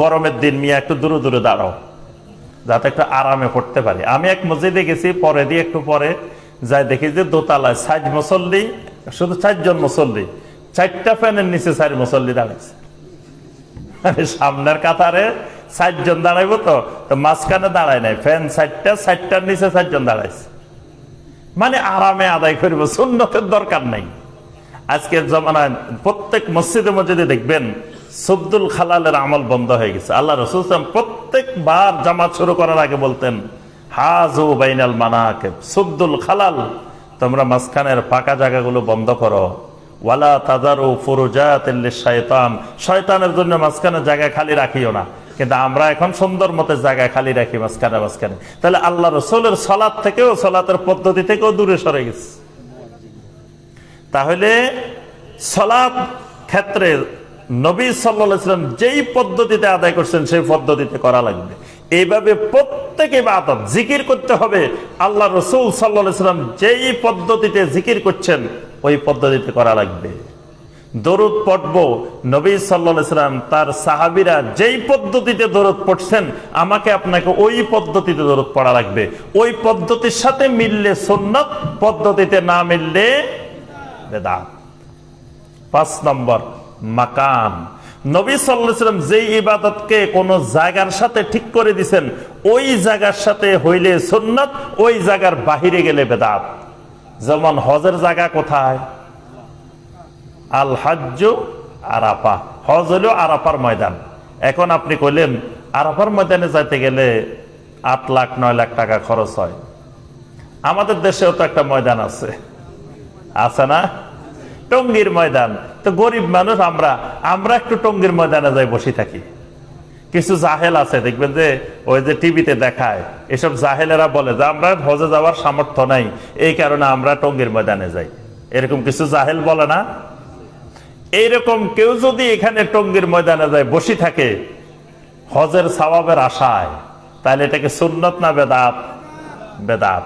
গরমের দিন মিয়া, একটু দূরে দূরে দাঁড়াও, যাতে একটু আরামে পড়তে পারি। আমি এক মসজিদে গেছি, পরে দিয়ে একটু পরে যাই দেখি যে দোতলায় সাইজ মুসল্লি, শুধু চারজন মুসল্লি, চারটা ফ্যানের নিচে চার মুসল্লি দাঁড়াইছে আরে সামনের কাতারে চারজন দাঁড়াইবো তো তো মাঝখানে দাঁড়ায় নাই, ফ্যান চারটা, চারটার নিচে চারজন দাঁড়াইছে। মানে আরামে আদায় করিব, সুন্নতের দরকার নাই। আজকের জমানায় প্রত্যেক মসজিদে মসজিদে দেখবেন সব্দুল খালালের আমল বন্ধ হয়ে গেছে। আল্লাহ রসুল প্রত্যেকবার জামাত শুরু করার আগে বলতেন, হাজু বাইনাল মানাকে সব্দুল খালাল, তোমরা মাঝখানের ফাঁকা জায়গাগুলো বন্ধ করো। শয়তানের জন্য মাঝখানে জায়গা খালি রাখিও না। কিন্তু আমরা এখন সুন্দর জায়গা খালি রাখি মাঝখানে মাঝখানে। তাহলে আল্লাহ রসুলের সলাদ থেকেও, সলাতের পদ্ধতি থেকেও দূরে সরে গেছে। তাহলে সলাপ ক্ষেত্রে নবী সাল্লাম যেই পদ্ধতিতে আদায় করছেন, সেই পদ্ধতিতে করা লাগবে। এইভাবে প্রত্যেকে বাদত জিকির করতে হবে। আল্লাহ রসুল সাল্লাম যেই পদ্ধতিতে জিকির করছেন, ওই পদ্ধতিতে করা লাগবে। দরুদ পড়ব। নবী সাল্লাম তার সাহাবিরা যেই পদ্ধতিতে দরুদ পড়ছেন, আমাকে আপনাকে ওই পদ্ধতিতে দরুদ পড়া লাগবে। ওই পদ্ধতির সাথে মিললে সুন্নত, পদ্ধতিতে না মিললে পাঁচ নম্বর মাকান নবী সাল্লাম যে ইবাদতকে কোন জায়গার সাথে ঠিক করে দিছেন, ওই জায়গার সাথে হইলে সুন্নত, ওই জায়গার বাহিরে গেলে বেদাত। যেমন হজের জায়গা কোথায়? আল হাজ্য আরাফা। হজ হলো আরাফার ময়দান। এখন আপনি কইলেন, আরাফার ময়দানে যাইতে গেলে আট লাখ, নয় লাখ টাকা খরচ হয়। আমাদের দেশেও তো একটা ময়দান আছে। আছে না? টঙ্গির ময়দান। তো গরিব মানুষ, আমরা আমরা একটু টঙ্গির ময়দানে যাই, বসে থাকি। কিছু জাহেল আছে, দেখবেন যে, ওই যে টিভিতে দেখায়, এসব জাহেলেরা বলে যে, আমরা হজে যাওয়ার সামর্থ্য নাই, এই কারণে আমরা টঙ্গির ময়দানে যাই। এরকম কিছু জাহেল বলে না? এইরকম কেউ যদি এখানে টঙ্গির ময়দানে যায়, বসে থাকে, হজের সওয়াবের আশায়, তাহলে এটাকে সুন্নত না বেদাত? বেদাত।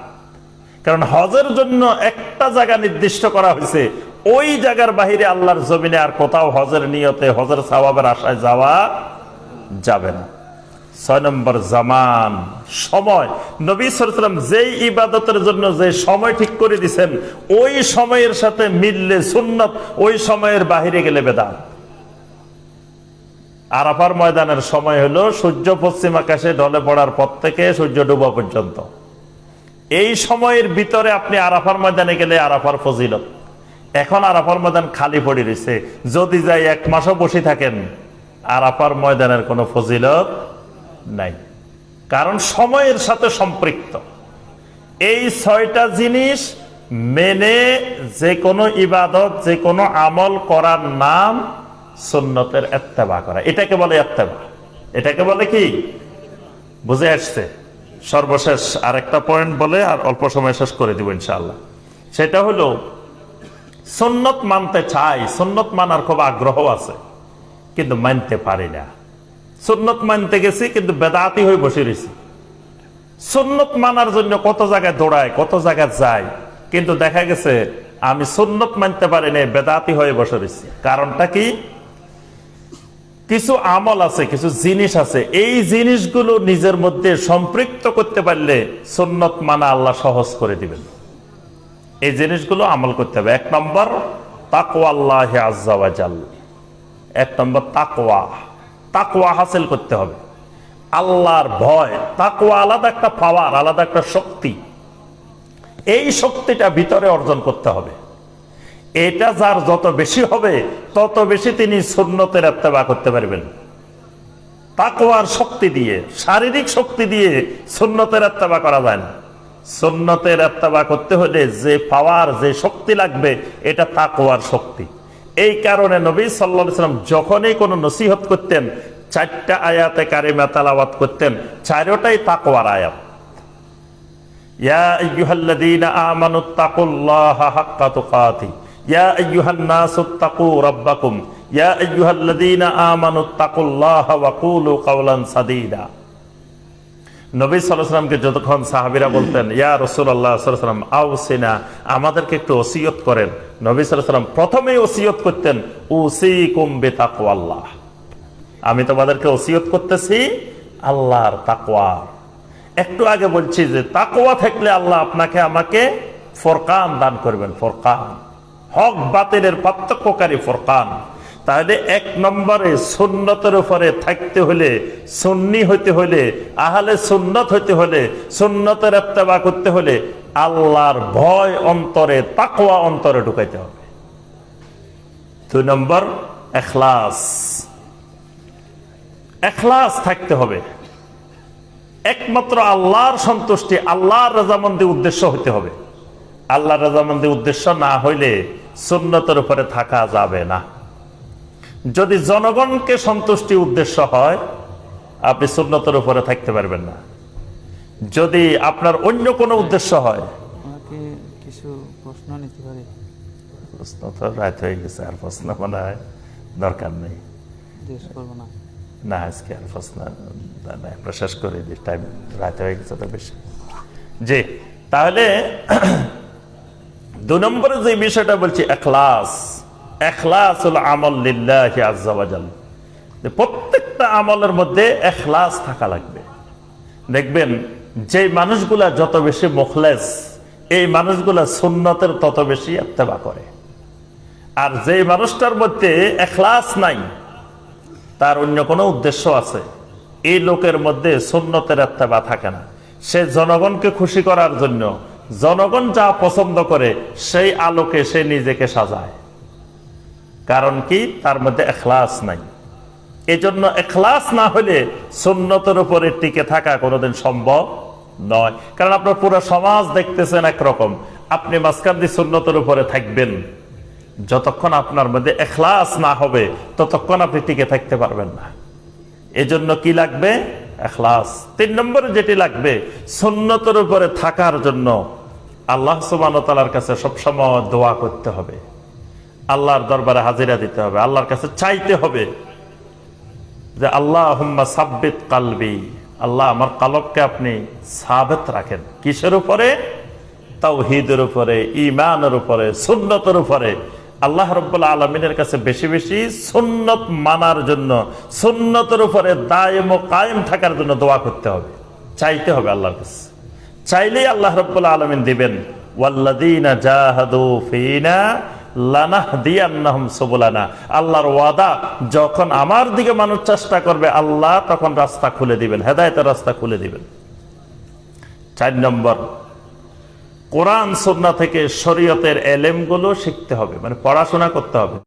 কারণ হজের জন্য একটা জায়গা নির্দিষ্ট করা হয়েছে ওই জায়গার বাহিরে আল্লাহর জমিনে আর কোথাও হজের নিয়তে, হজের সওয়াবের আশায় যাওয়া যাবে না। ছয় নম্বর জামান, সময়। নবী সালাম যেই ইবাদতের জন্য যে সময় ঠিক করে দিছেন, ওই সময়ের সাথে মিললে সুন্নত, ওই সময়ের বাহিরে গেলে বেদান আরাফার ময়দানের সময় হলো সূর্য পশ্চিম আকাশে ঢলে পড়ার পর থেকে সূর্য ডুবা পর্যন্ত। এই সময়ের ভিতরে আপনি আরাফার ময়দানে গেলে আরাফার ফজিলত। এখন আরাফার ময়দান খালি পড়ে রয়েছে। যদি যাই এক মাসও বসে থাকেন, আরাফার ময়দানের কোনো ফজিলত নাই। কারণ সময়ের সাথে সম্পৃক্ত। এই ছয়টা জিনিস মেনে যে কোনো ইবাদত, যে কোনো আমল করার নাম সুন্নতের এত্তেবা করা। এটাকে বলে এত্তেবা। এটাকে বলে কি? বুঝে আসছে? সর্বশেষ আরেকটা পয়েন্ট বলে আর অল্প সময় শেষ করে দিব ইনশাল্লাহ সেটা হলো সুন্নত মানতে চাই, সুন্নত মানার খুব আগ্রহ আছে, কিন্তু মানতে পারি না। সুন্নত মানতে গেছি, কিন্তু বেদাতি হয়ে বসে রয়েছি। সুন্নত মানার জন্য কত জায়গায় দৌড়ায় কত জায়গায় যায় কিন্তু দেখা গেছে, আমি সুন্নত মানতে পারি না বেদাতি হয়ে বসে রয়েছি। কারণটা কি? কিছু আমল আছে, কিছু জিনিস আছে, এই জিনিসগুলো নিজের মধ্যে সম্পৃক্ত করতে পারলে সুন্নত মানা আল্লাহ সহজ করে দিবেন। এই জিনিসগুলো আমল করতে হবে। এক নম্বর তাকওয়া আল্লাহ আজ্জাওয়াজাল এক নম্বর, তাকওয়া। তাকওয়া হাসিল করতে হবে। আল্লাহর ভয়, তাকওয়া আলাদা একটা পাওয়ার আলাদা একটা শক্তি। এই শক্তিটা ভিতরে অর্জন করতে হবে। এটা যার যত বেশি হবে, তত বেশি তিনি সুন্নতের এত্তেবা করতে পারবেন। তাকওয়ার শক্তি দিয়ে, শারীরিক শক্তি দিয়ে সুন্নতের এত্তেবা করা যায় না। সুন্নতের এত্তেবা করতে হলে যে পাওয়ার, যে শক্তি লাগবে, এটা তাকওয়ার শক্তি। এই কারণে নবী সাল্লা সাল্লাম যখনই কোনো নসিহত করতেন, চারটা আয়াতে কারিমা তালাওয়াত করতেন, চারোটাই তাকওয়ার আয়াত। সাদীদা। নবী সাল্লামকে যতক্ষণ সাহাবিরা বলতেন, ইয়া রসুল রসুল্লাহ সাল্লাম আউসিনা, আমাদেরকে একটু ওসিয়ত করেন। নবী সাল্লাম প্রথমেই ওসিয়ত করতেন উসি কুম্বে তাকওয়াল্লাহ আমি তোমাদেরকে ওসিয়ত করতেছি, আল্লাহর তাকওয়া। একটু আগে বলছি যে, তাকওয়া থাকলে আল্লাহ আপনাকে আমাকে ফরকান দান করবেন, ফরকান। হক বাতিলের পার্থক্যকারী ফরকান। তাহলে এক নম্বরে সুন্নতের উপরে থাকতে হলে, সুন্নি হইতে হলে, আহলে সুন্নত হইতে হলে, সুন্নতের এত্তেবা করতে হলে আল্লাহর ভয় অন্তরে, তাকওয়া অন্তরে ঢুকাইতে হবে। দুই নম্বর, এখলাস। এখলাস থাকতে হবে। একমাত্র আল্লাহর সন্তুষ্টি, আল্লাহর রাজামন্দি উদ্দেশ্য হইতে হবে। আল্লাহর রাজামন্দি উদ্দেশ্য না হইলে সুন্নতের উপরে থাকা যাবে না। যদি জনগণকে সন্তুষ্টি উদ্দেশ্য হয় আপনি সুন্নতের উপরে থাকতে পারবেন না। যদি আপনার অন্য কোনো উদ্দেশ্য হয় কিছু প্রশ্ন নিতে পারি? প্রশ্ন তো রাত হয়ে গেছে আর প্রশ্ন মনে হয় দরকার নেই। না। আজকে আর প্রশ্ন আমরা শেষ করে দিই টাইম রাত হয়ে গেছে তো বেশি। জি তাহলে দু নম্বরে যে বিষয়টা বলছি এখলাস। আমল প্রত্যেকটা আমলের মধ্যে এখলাস থাকা লাগবে। দেখবেন যে মানুষগুলা যত বেশি মুখলেস, এই মানুষগুলা সুন্নতের তত বেশি এত্তেবা করে। আর যে মানুষটার মধ্যে এখলাস নাই, তার অন্য কোনো উদ্দেশ্য আছে। এই লোকের মধ্যে সুন্নতের এত্তেবা থাকে না। সে জনগণকে খুশি করার জন্য, জনগণ যা পছন্দ করে, সেই আলোকে সে নিজেকে সাজায়। কারণ কি? তার মধ্যে এখলাস নাই। এজন্য এখলাস না হলে সুন্নতের উপরে টিকে থাকা কোনোদিন সম্ভব নয়। কারণ আপনার পুরো সমাজ দেখতেছেন একরকম। আপনি মাঝখান দিয়ে সুন্নতের উপরে থাকবেন। যতক্ষণ আপনার মধ্যে এখলাস না হবে, ততক্ষণ আপনি টিকে থাকতে পারবেন না। এজন্য কি লাগবে? এখলাস। তিন নম্বরে যেটি লাগবে, সুন্নতের উপরে থাকার জন্য আল্লাহ সুবান তালার কাছে সবসময় দোয়া করতে হবে। আল্লাহর দরবারে হাজিরা দিতে হবে। আল্লাহর কাছে চাইতে হবে যে আল্লাহ সাব্বিত কালবি। আল্লাহ আমার কালবকে আপনি সাবেত রাখেন। কিসের উপরে? তাওহিদের উপরে ইমানের উপরে, সুন্নতের উপরে। আল্লাহ রব্বুল্লা আলমিনের কাছে বেশি বেশি সুন্নত মানার জন্য, সুন্নতের উপরে দায়ম ও কায়েম থাকার জন্য দোয়া করতে হবে। চাইতে হবে আল্লাহর কাছে। চাইলেই আল্লাহ রব্বুল্লা আলমিন দিবেন ওয়াল্লাদিনা জাহাদু ফিনা লানাহদিয়ান্নাহুম সুবুলানা। আল্লাহর ওয়াদা, যখন আমার দিকে মানুষ চেষ্টা করবে, আল্লাহ তখন রাস্তা খুলে দিবেন, হেদায়েতের রাস্তা খুলে দিবেন। চার নম্বর, কোরআন সন্না থেকে শরীয়তের এলেমগুলো শিখতে হবে মানে পড়াশোনা করতে হবে।